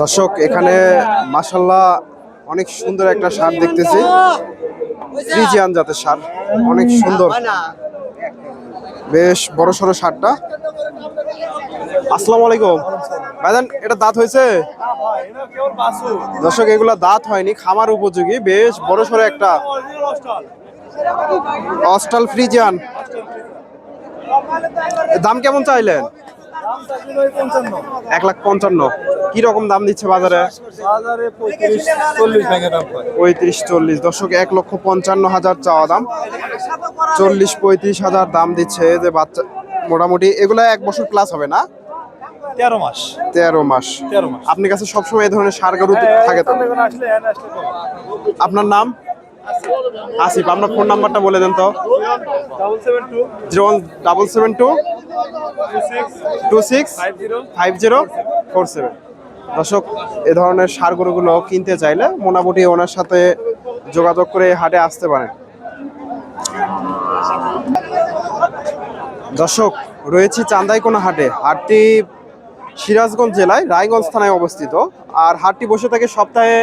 দর্শক, এখানে মাসাল্লাহ অনেক সুন্দর একটা সার দেখতেছি। ফ্রিজিয়ান জাতের সার, অনেক সুন্দর। বেশ বড় সড়ো সারটা। আসসালামু আলাইকুম। ভাইজান, এটা দাঁত হয়েছে? দর্শক, এগুলা দাঁত হয়নি, খামার উপযোগী। বেশ বড় সড়ো একটা অস্টাল ফ্রিজিয়ান। দাম কেমন চাইলেন? এক লাখ পঞ্চান্ন। কি রকম দাম দিচ্ছে বাজারে? পঁয়ত্রিশ চল্লিশ দর্শক এক লক্ষ পঞ্চান্ন হাজার চাওয়া দাম। চল্লিশ পঁয়ত্রিশ হাজার দাম দিচ্ছে যে বাচ্চা মোটামুটি এগুলো এক বছর প্লাস হবে না? তেরো মাস। তেরো মাস। আপনার কাছে সবসময় এই ধরনের সার গরু থাকে তো? আসলে হ্যাঁ আসলে আপনার নাম? আসিফ, আপনার ফোন নাম্বারটা বলে দেন তো। Zero double seven two two six, five zero, four seven. দর্শক, এ ধরনের সার গরুগুলো কিনতে চাইলে মোটামুটি ওনার সাথে যোগাযোগ করে হাটে আসতে পারেন। দর্শক, রয়েছি চান্দাইকোনা হাটে। হাটটি সিরাজগঞ্জ জেলায়, রায়গঞ্জ থানায় অবস্থিত। আর হাটটি বসে থাকে সপ্তাহে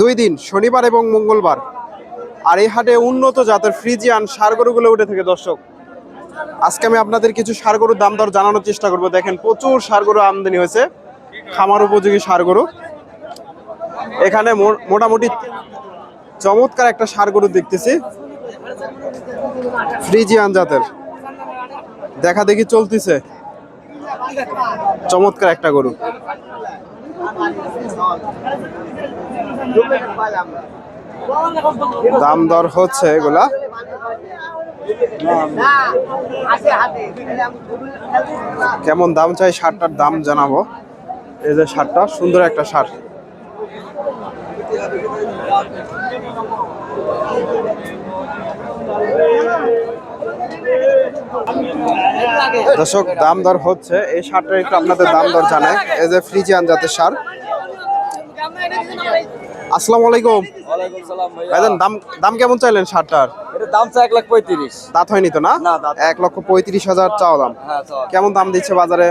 দুই দিন, শনিবার এবং মঙ্গলবার। আর এই হাটে উন্নত জাতের ফ্রিজিয়ান সার গরুগুলো উঠে থাকে, দর্শক। আজকে আমি আপনাদের কিছু সার গরুর দাম দর জানানোর চেষ্টা করব। দেখেন, প্রচুর সার গরু আমদানি হয়েছে, খামার উপযোগী সার গরু এখানে মোটামুটি চমৎকার একটা সার গরু দেখতেছি, ফ্রিজিয়ান জাতের। দেখা দেখি চলতেছে। চমৎকার একটা গরু। দাম দর হচ্ছে এগুলা? কেমন দাম চাই শার্টটার দাম জানাব। এই যে শার্টটা, সুন্দর একটা শার্ট। দর্শক, দাম দর হচ্ছে। এই শার্টটা একটু আপনাদের দাম দর জানাই। এই যে ফ্রিজিয়ান জাতের শার্ট। আসসালামু আলাইকুম। ওয়ালাইকুম সালাম ভাইয়া। ভাইজান দাম দাম কেমন চাইলেন শার্টটার? দাম চা এক লাখ পঁয়ত্রিশ। দাঁত হয়নি তো না? এক লক্ষ পঁয়ত্রিশ হাজার চাও দাম। হ্যাঁ চল কেমন দাম দিচ্ছে বাজারে?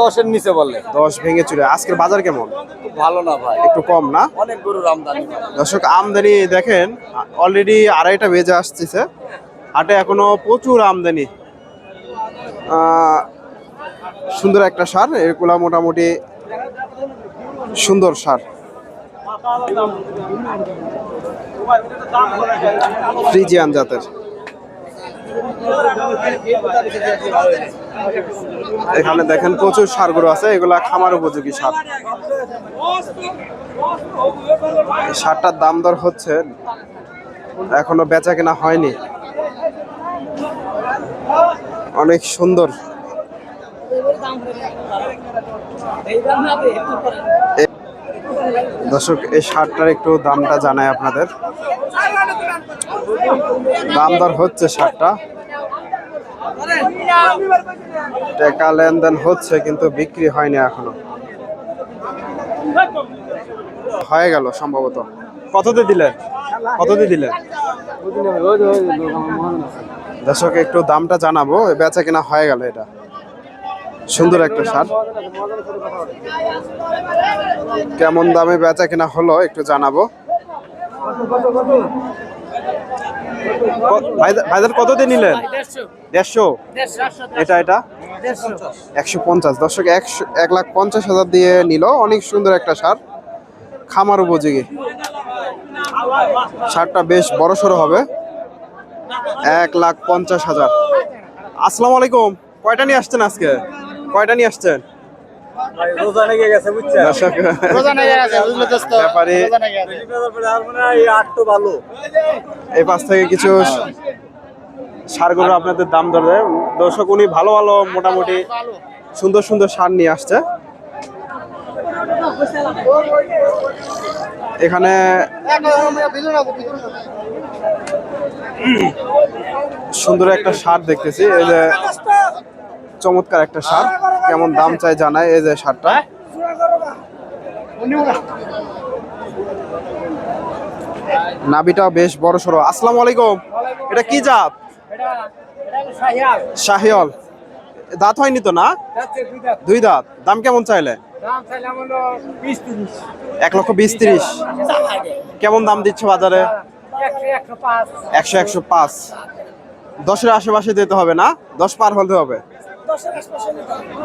দশের নিচে বললে দশ ভেঙে চুরে। আজকের বাজার কেমন? ভালো না ভাই। একটু কম না? অনেক গরুর আমদানি। দর্শক আমদানি দেখেন অলরেডি আড়াইটা বেজে আসতেছে। হাটে এখনও প্রচুর আমদানি। সুন্দর একটা সার। এগুলা মোটামুটি সুন্দর সার। ফ্রিজিয়ান জাতের। এখানে দেখেন প্রচুর সারগুলো আছে, এগুলা খামার উপযোগী সার। সারটার দাম দর হচ্ছে, এখনও বেচা কেনা হয়নি। অনেক সুন্দর। দর্শক, এই শার্টটার একটু দামটা জানাই আপনাদের। দাম দর হচ্ছে শার্টটা টাকা লেনদেন হচ্ছে, কিন্তু বিক্রি হয়নি এখনও। হয়ে গেল সম্ভবত। কততে দিলেন? কততে দিলেন? দর্শক, একটু দামটা জানাব, বেচা কিনা হয়ে গেল এটা। সুন্দর একটা সার কেমন দামে বেচা কিনা হলো একটু জানাব। ভাইদার কততে নিলেন? দেড়শো। এটা এটা? একশো পঞ্চাশ। দর্শক, একশো এক লাখ পঞ্চাশ হাজার দিয়ে নিল। অনেক সুন্দর একটা সার খামার উপযোগী। সারটা বেশ বড় সড়ো হবে। এক লাখ পঞ্চাশ হাজার। আসসালামু আলাইকুম। কয়টা নিয়ে আসছেন আজকে? কয়টা নিয়ে আসছেন? ভাই রোজা লেগে গেছে বুঝছেন? দর্শক আর মনে এই ভালো। এই পাশ থেকে কিছু সারগুলো আপনাদের দাম দর দর্শক উনি ভালো ভালো মোটামুটি সুন্দর সুন্দর সার নিয়ে আসছে। এখানে সুন্দর একটা সার দেখতেছি। এই যে চমৎকার একটা সার। কেমন দাম চাই জানায় এই যে সারটা। নাবিটা বেশ বড় সড়ো। আসসালামু আলাইকুম। এটা কি জাত? শাহিওল দাঁত হয়নি তো না? দুই দাঁত। দাম কেমন চাইলে? এক লক্ষ বিশ তিরিশ। কেমন দাম দিচ্ছে বাজারে? একশো একশো পাঁচ। দশের আশেপাশে যেতে হবে না? দশ পার হতে হবে।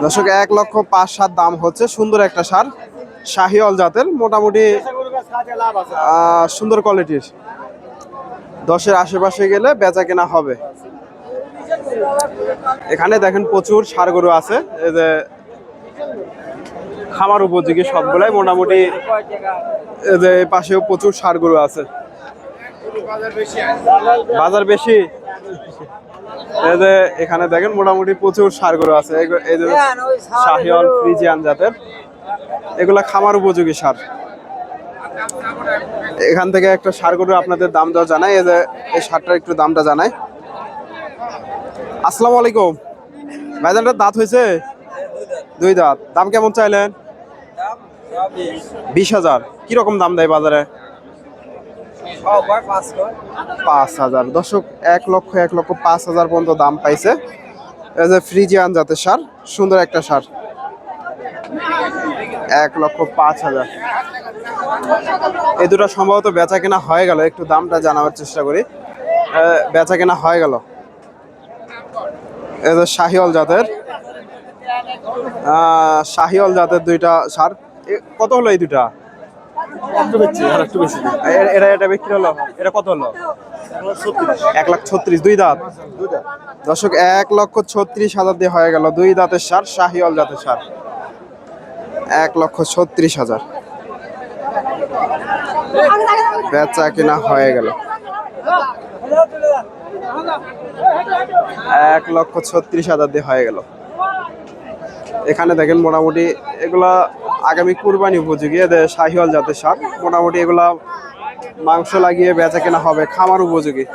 দর্শক, এক লক্ষ পাঁচ সাত দাম হচ্ছে সুন্দর একটা সার। শাহিওল জাতের, মোটামুটি সুন্দর কোয়ালিটির। দশের আশেপাশে গেলে বেচা কেনা হবে। এখানে দেখেন প্রচুর সার গরু আছে। এই যে খামার উপযোগী সবগুলাই মোটামুটি, এই যে পাশেও প্রচুর সার গরু আছে। বাজার বেশি? এই যে এখানে দেখেন মোটামুটি প্রচুর সার গরু আছে। এই যে শাহিওয়াল ফ্রিজিয়ান জাতের। এগুলা খামার উপযোগী সার। এখান থেকে একটা সার গরু আপনাদের দাম দেওয়া জানাই। এই যে এই সারটার একটু দামটা জানাই। আসসালামু আলাইকুম। ভাইজানটার দাঁত হয়েছে? দুই দাঁত। দাম কেমন চাইলেন? বিশ হাজার। কীরকম দাম দেয় বাজারে? পাঁচ হাজার। দর্শক, এক লক্ষ এক লক্ষ পাঁচ হাজার পর্যন্ত দাম পাইছে। যে ফ্রিজিয়ান জাতের সার, সুন্দর একটা সার। এক লক্ষ পাঁচ হাজার। এই দুটো সম্ভবত বেচা কেনা হয়ে গেল। একটু দামটা জানাবার চেষ্টা করি। বেচা কেনা হয়ে গেল। যে শাহিওল জাতের। শাহিওল জাতের দুইটা সার। কত হলো এই দুটা এটা বিক্রি হলো এটা এক ছত্রিশ, দুই দাঁত? এক লক্ষ ছত্রিশ হাজার দিয়ে হয়ে গেল দুই দাঁতের সার জাতের সার। এক লক্ষ ছত্রিশ হাজার। বেচা কিনা হয়ে গেল। এক লক্ষ ছত্রিশ হাজার দিয়ে হয়ে গেল। এখানে দেখেন মোটামুটি এগুলা আগামী কুরবানি উপযোগী। এদের শাহিওয়াল জাতের সার মোটামুটি এগুলা মাংস লাগিয়ে বেচা কেনা হবে খামার উপযোগী।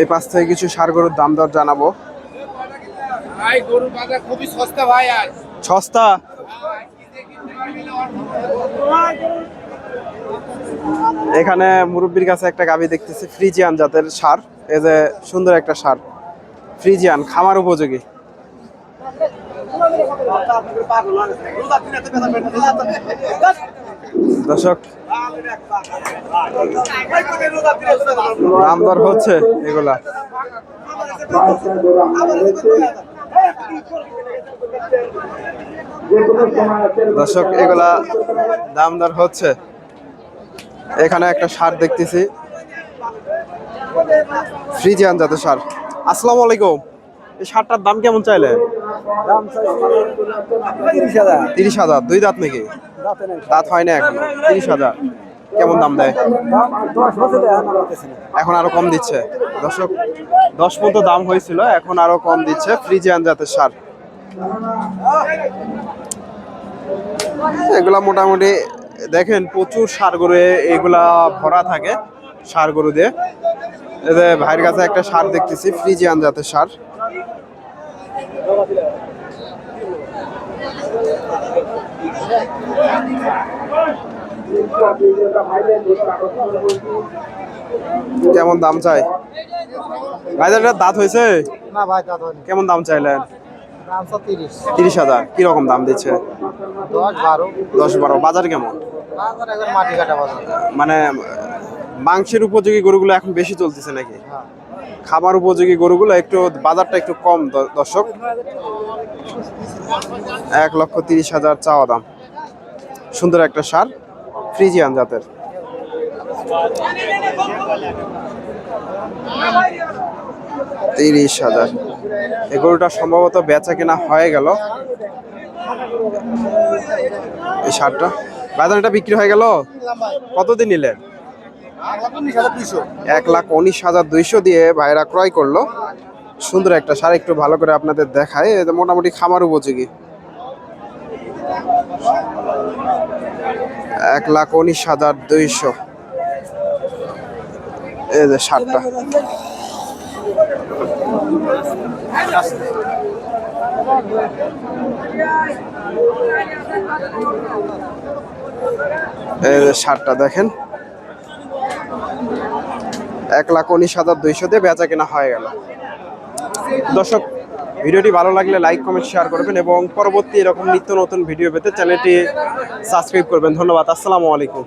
এই পাশ থেকে কিছু সার গরুর দাম দর জানাব। খুবই সস্তা ভাই আজ। সস্তা? এখানে মুরব্বীর কাছে একটা গাভি দেখতেছি ফ্রিজিয়ান জাতের সার। এই যে সুন্দর একটা সার। ফ্রিজিয়ান, খামার উপযোগী। দর্শক, দাম দর হচ্ছে এগুলা। দর্শক, এগুলা দাম দর হচ্ছে। এখানে একটা সার দেখতেছি। ফ্রিজিয়ান জাতের সার। আসসালামু আলাইকুম। এই সারটার দাম কেমন চাইলে? তিরিশ হাজার। দুই দাঁত নাকি? দাঁত হয় না এখন। তিরিশ হাজার। কেমন দাম দেয়? এখন আরও কম দিচ্ছে। দর্শক দশ পর্যন্ত দাম হয়েছিল এখন আরও কম দিচ্ছে ফ্রিজিয়ান জাতের সার এগুলা মোটামুটি দেখেন প্রচুর সার গরু এগুলা ভরা থাকে সার গরু দিয়ে। ভাইয়ের কাছে একটা সার দেখতেছি ফ্রিজিয়ান জাতের সার। কেমন দাম চাই? ভাইজানটার দাঁত হয়েছে? না ভাই দাদা হয়নি। কেমন দাম চাইলেন? তিরিশ হাজার। কীরকম দাম দিচ্ছে? দশ বারো। দশ বারো। বাজার কেমন? বাজার এখন মাটি কাটা বাজার। মানে মাংসের উপযোগী গরুগুলো এখন বেশি চলতেছে নাকি। খাবার উপযোগী গরুগুলো একটু বাজারটা একটু কম দর্শক। এক লক্ষ তিরিশ হাজার চাওয়া দাম। সুন্দর একটা সার, ফ্রিজিয়ান জাতের। তিরিশ হাজার। এই গরুটা সম্ভবত বেচা কেনা হয়ে গেল। এই সারটা। বাজার এটা বিক্রি হয়ে গেল? কতদিন নিলেন? এক লাখ উনিশ হাজার দুইশো দিয়ে ভাইরা ক্রয় করল। সুন্দর একটা সার, একটু ভালো করে আপনাদের দেখায় মোটামুটি খামার উপযোগী। এক লাখ উনিশ হাজার দুইশো। এই যে সারটা। এই যে সারটা দেখেন। এক লাখ উনিশ হাজার দুইশো দিয়ে বেচা কেনা হয়ে গেল। দর্শক, ভিডিওটি ভালো লাগলে লাইক, কমেন্ট শেয়ার করবেন এবং পরবর্তী এরকম নিত্য নতুন ভিডিও পেতে চ্যানেলটি সাবস্ক্রাইব করবেন। ধন্যবাদ, আসসালামু আলাইকুম।